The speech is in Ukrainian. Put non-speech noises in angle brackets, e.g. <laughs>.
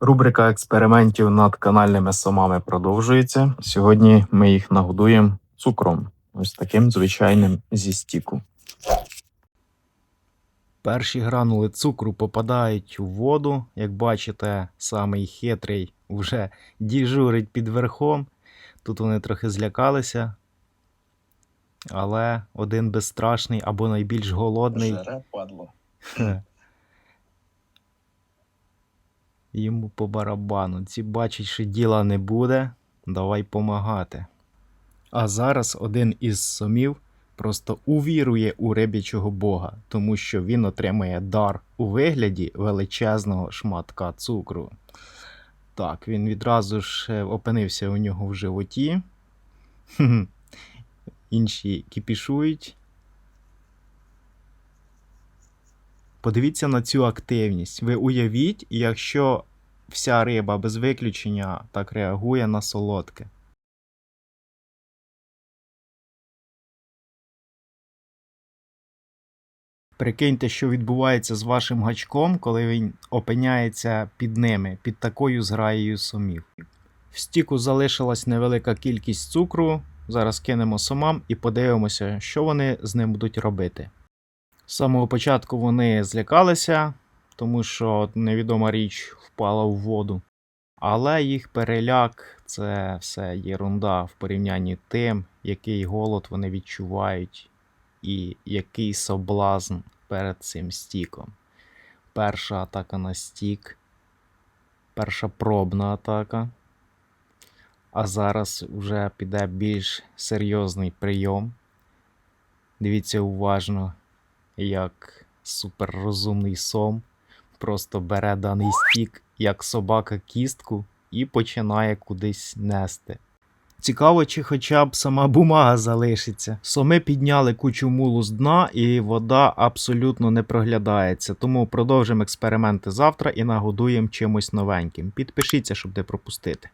Рубрика експериментів над канальними сомами продовжується. Сьогодні ми їх нагодуємо цукром, ось таким звичайним зі стіку. Перші гранули цукру попадають у воду. Як бачите, самий хитрий вже діжурить під верхом. Тут вони трохи злякалися. Але один безстрашний або найбільш голодний. Жере, падло. <laughs> Йому по барабану. Ці бачать, що діла не буде. Давай помагати. А зараз один із сомів просто увірує у рибячого бога, тому що він отримує дар у вигляді величезного шматка цукру. Так, він відразу ж е, опинився у нього в животі. Інші кіпішують. Подивіться на цю активність. Ви уявіть, якщо вся риба без виключення так реагує на солодке. Прикиньте, що відбувається з вашим гачком, коли він опиняється під ними, під такою зграєю сомів. В стіку залишилась невелика кількість цукру. Зараз кинемо сомам і подивимося, що вони з ним будуть робити. З самого початку вони злякалися, тому що невідома річ впала в воду. Але їх переляк це все єрунда в порівнянні тим, який голод вони відчувають, і який соблазн перед цим стіком. Перша атака на стік, перша пробна атака. А зараз вже піде більш серйозний прийом. Дивіться уважно, як суперрозумний сом просто бере даний стік, як собака кістку, і починає кудись нести. Цікаво, чи хоча б сама бумага залишиться. Соми підняли кучу мулу з дна, і вода абсолютно не проглядається. Тому продовжимо експерименти завтра і нагодуємо чимось новеньким. Підпишіться, щоб не пропустити.